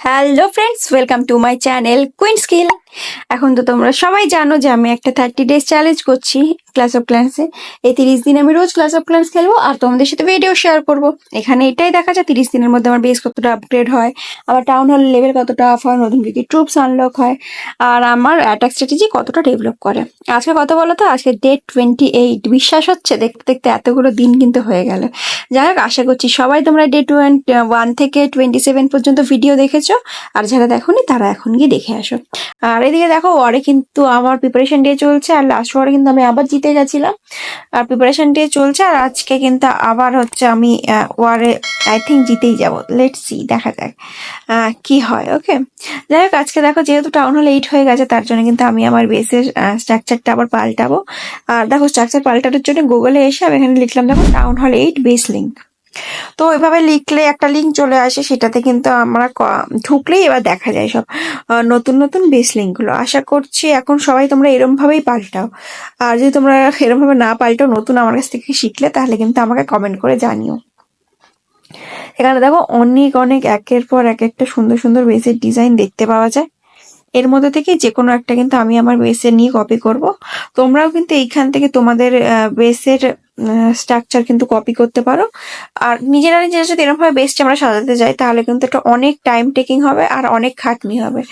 Hello friends welcome to my channel queen skill এখন তো তোমরা সবাই জানো যে আমি একটা থার্টি ডেজ চ্যালেঞ্জ করছি ক্লাস অফ ক্লান্সে এই তিরিশ দিন আমি রোজ ক্লাস অফ ক্লান্স খেলব আর তোমাদের সাথে ভিডিও শেয়ার করব। এখানে এটাই দেখা যায়, তিরিশ দিনের মধ্যে আমার বেস কতটা আপগ্রেড হয়, আমার টাউন হল লেভেল কতটা অফ হয়, নতুন কি ট্রুপস আনলক হয়, আর আমার অ্যাটাক স্ট্র্যাটেজি কতটা ডেভেলপ করে। আজকে কত বলো তো, আজকে ডেট টোয়েন্টি এইট বিশ্বাস হচ্ছে? দেখতে দেখতে এতগুলো দিন কিন্তু হয়ে গেল। যাই হোক, আশা করছি সবাই তোমরা ডে টোয়েন্টি ওয়ান থেকে টোয়েন্টি সেভেন পর্যন্ত ভিডিও দেখেছ। আর যারা দেখোনি, তারা এখন গিয়ে দেখে আসো। আর এদিকে দেখো ওয়ারে কিন্তু আমার প্রিপারেশন ডে চলছে, আর লাস্ট ওয়ারে কিন্তু আমি আবার জিতে গেছিলাম। আর প্রিপারেশন ডে চলছে, আর আজকে কিন্তু আবার হচ্ছে আমি ওয়ারে আই থিঙ্ক জিতেই যাব। লেট সি দেখা যাক কি হয় ওকে যাই হোক, আজকে দেখো, যেহেতু টাউন হল এইট হয়ে গেছে, তার জন্য কিন্তু আমি আমার বেসের স্ট্রাকচারটা আবার পাল্টাবো। আর দেখো স্ট্রাকচার পাল্টানোর জন্য গুগলে এসে আমি এখানে লিখলাম, দেখো town hall eight base link তো এভাবে লিখলে একটা লিঙ্ক চলে আসে, সেটাতে কিন্তু আমরা ঢুকলেই এবার দেখা যায় সব নতুন নতুন বেস লিঙ্কগুলো আশা করছি এখন সবাই তোমরা এরমভাবেই পাল্টাও। আর যদি তোমরা এরমভাবে না পাল্টাও নতুন আমার কাছ থেকে শিখলে, তাহলে কিন্তু আমাকে কমেন্ট করে জানিও। এখানে দেখো অনেক অনেক, একের পর এক একটা সুন্দর সুন্দর বেসের ডিজাইন দেখতে পাওয়া যায়। এর মধ্যে থেকে যে কোনো একটা কিন্তু আমি আমার বেসে নিয়ে কপি করব। তোমরাও কিন্তু এইখান থেকে তোমাদের বেসের স্ট্রাকচার কিন্তু কপি করতে পারো। আর নিজেরা নিজেরা যদি এরকমভাবে বেসটা আমরা সাজাতে যাই, তাহলে কিন্তু এটা অনেক টাইম টেকিং হবে আর অনেক খাটনি হবে।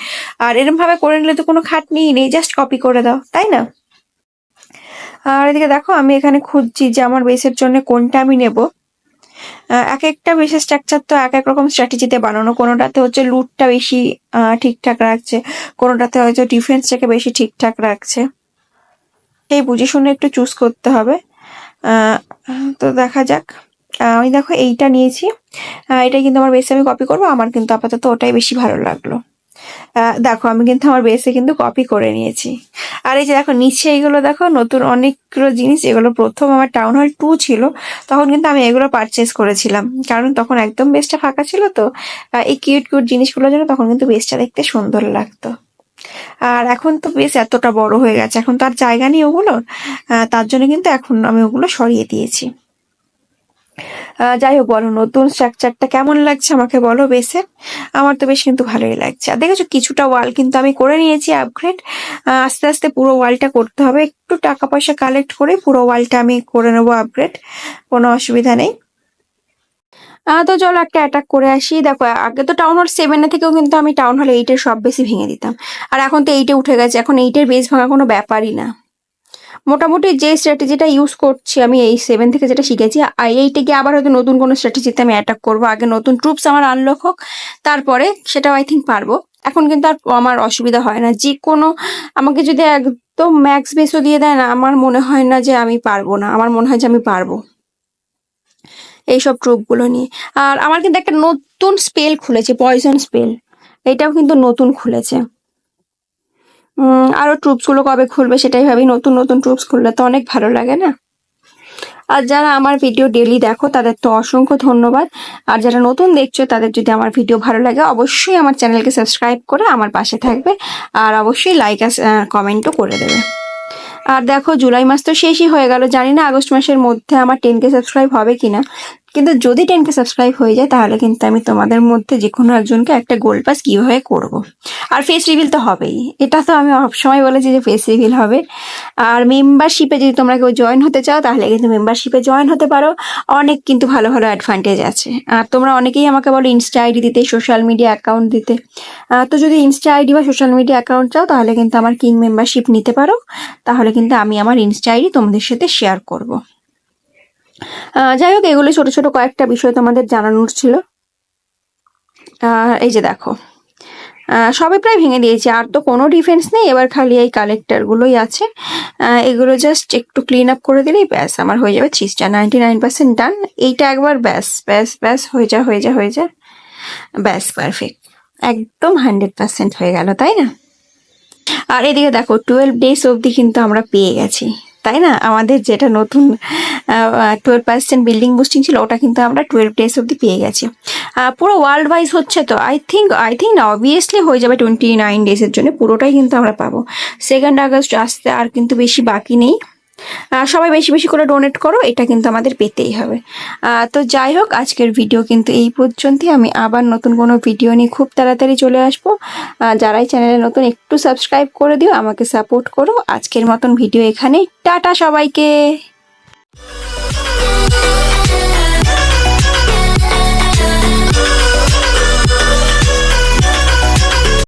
আর এরকমভাবে করে নিলে তো কোনো খাটনিই নেই জাস্ট কপি করে দাও, তাই না? আর এদিকে দেখো, আমি এখানে খুঁজছি যে আমার বেসের জন্য কোনটা আমি নেব। এক একটা বেশি স্ট্রাকচার তো এক এক রকম স্ট্র্যাটেজিতে বানানো। কোনোটাতে হচ্ছে লুটটা বেশি ঠিকঠাক রাখছে, কোনোটাতে হয়তো ডিফেন্সটাকে বেশি ঠিকঠাক রাখছে। এই বুঝে শুনে একটু চুজ করতে হবে। তো দেখা যাক। আমি দেখো এইটা নিয়েছি। এটা কিন্তু আমার বেশি আমি কপি করব, আমার কিন্তু আপাতত ওটাই বেশি ভালো লাগল। দেখো, আমি কিন্তু আমার বেসে কিন্তু কপি করে নিয়েছি। আর এই যে দেখো, নিচে এইগুলো দেখো, নতুন অনেকগুলো জিনিস, এগুলো প্রথম আমার টাউন হল টু ছিল, তখন কিন্তু আমি এগুলো পারচেস করেছিলাম। কারণ তখন একদম বেসটা ফাঁকা ছিল তো এই কিউট কিউট জিনিসগুলোর জন্য তখন কিন্তু বেসটা দেখতে সুন্দর লাগতো। আর এখন তো বেশ এতটা বড় হয়ে গেছে, এখন তো আর জায়গা নেই ওগুলোর তার জন্য কিন্তু এখন আমি ওগুলো সরিয়ে দিয়েছি। যাই হোক বলো, নতুন স্ট্রাকচারটা কেমন লাগছে আমাকে বলো বেসে? আমার তো বেশ কিন্তু ভালোই লাগছে। আর দেখেছ, কিছুটা ওয়াল কিন্তু আমি করে নিয়েছি আপগ্রেড আস্তে আস্তে পুরো ওয়ালটা করতে হবে। একটু টাকা পয়সা কালেক্ট করে পুরো ওয়ালটা আমি করে নেব আপগ্রেড কোনো অসুবিধা নেই। তো চলো একটা অ্যাটাক করে আসি। দেখো, আগে তো টাউন হল সেভেনে থেকেও কিন্তু আমি টাউন হল এইটের সব বেশি ভেঙে দিতাম। আর এখন তো এইটে উঠে গেছে। এখন এইটের বেস ভাঙা কোনো ব্যাপারই না। মোটামুটি যে স্ট্র্যাটেজিটা ইউজ করছি আমি এই সেভেন থেকে যেটা শিখেছি, আর এইটে গিয়ে আবার হয়তো নতুন কোনো স্ট্র্যাটেজিতে আমি অ্যাটাক করব। আগে নতুন ট্রুপস আমার আনলক হোক, তারপরে সেটাও আই থিঙ্ক পারব। এখন কিন্তু আর আমার অসুবিধা হয় না। যে কোনো আমাকে যদি একদম ম্যাক্স বেসও দিয়ে দেয় না, আমার মনে হয় না যে আমি পারব না। আমার মনে হয় যে আমি পারব। এইসব ট্রুপগুলো নিয়ে। আর আমার কিন্তু একটা নতুন স্পেল খুলেছে পয়জন স্পেল এটাও কিন্তু নতুন খুলেছে। উম, আরও ট্রুপস কবে খুলবে সেটাই ভাবি নতুন নতুন ট্রুপস খুললে তো অনেক ভালো লাগে না? আর যারা আমার ভিডিও ডেলি দেখো তাদের তো অসংখ্য ধন্যবাদ। আর যারা নতুন দেখছ তাদের যদি আমার ভিডিও ভালো লাগে অবশ্যই আমার চ্যানেলকে সাবস্ক্রাইব করে আমার পাশে থাকবে। আর অবশ্যই লাইক আর কমেন্টও করে দেবে। আর দেখো জুলাই মাস তো শেষই হয়ে গেল জানি না আগস্ট মাসের মধ্যে আমার টেন কে সাবস্ক্রাইব হবে কিনা। কিন্তু যদি টেন কে সাবস্ক্রাইব হয়ে যায়, তাহলে কিন্তু আমি তোমাদের মধ্যে যে কোনো একজনকে একটা গোল্ড পাস কীভাবে করব। আর ফেস রিভিল তো হবেই। এটা তো আমি সবসময় বলেছি যে ফেস রিভিল হবে। আর মেম্বারশিপে যদি তোমরা কেউ জয়েন হতে চাও, তাহলে কিন্তু মেম্বারশিপে জয়েন হতে পারো। অনেক কিন্তু ভালো ভালো অ্যাডভান্টেজ আছে। আর তোমরা অনেকেই আমাকে বলো ইনস্টা আইডি দিতে সোশ্যাল মিডিয়া অ্যাকাউন্ট দিতে। তো যদি ইনস্টা আইডি বা সোশ্যাল মিডিয়া অ্যাকাউন্ট চাও, তাহলে কিন্তু আমার কিং মেম্বারশিপ নিতে পারো। তাহলে কিন্তু আমি আমার ইনস্টা আইডি তোমাদের সাথে শেয়ার করব। যাই হোক, এগুলো ছোট ছোট কয়েকটা বিষয় তোমাদের জানানোর ছিল। এই যে দেখো সবই প্রায় ভেঙে দিয়েছি, আর তো কোনো ডিফেন্স নেই, এবার খালি এই কালেক্টারগুলোই আছে। এগুলো জাস্ট একটু ক্লিন আপ করে দিলেই ব্যাস, আমার হয়ে যাবে চিজটা নাইনটি নাইন পার্সেন্ট ডান এইটা একবার ব্যাস ব্যাস ব্যাস, হয়ে যা হয়ে যা হয়ে যা, ব্যাস পারফেক্ট একদম হান্ড্রেড পার্সেন্ট হয়ে গেল, তাই না? আর এদিকে দেখো টুয়েলভ ডেজ অবধি কিন্তু আমরা পেয়ে গেছি। তাই না? আমাদের যেটা নতুন টুয়েলভ পার্সেন্ট বিল্ডিং বুস্টিং ছিল, ওটা কিন্তু আমরা টুয়েলভ ডেজ অবধি পেয়ে গেছি। পুরো ওয়ার্ল্ড ওয়াইজ হচ্ছে তো? আই থিঙ্ক আই থিঙ্ক না অবভিয়াসলি হয়ে যাবে টোয়েন্টি নাইন ডেজের জন্য, পুরোটাই কিন্তু আমরা পাবো। সেকেন্ড আগস্ট আসতে আর কিন্তু বেশি বাকি নেই। সবাই বেশি বেশি করে ডোনেট করো, এটা কিন্তু আমাদের পেতেই হবে। তো যাই হোক, আজকের ভিডিও কিন্তু এই পর্যন্তই। আমি আবার নতুন কোনো ভিডিও নিয়ে খুব তাড়াতাড়ি চলে আসব। যারাই চ্যানেলে নতুন, একটু সাবস্ক্রাইব করে দিও, আমাকে সাপোর্ট করো। আজকের মতন ভিডিও এখানে টাটা সবাইকে!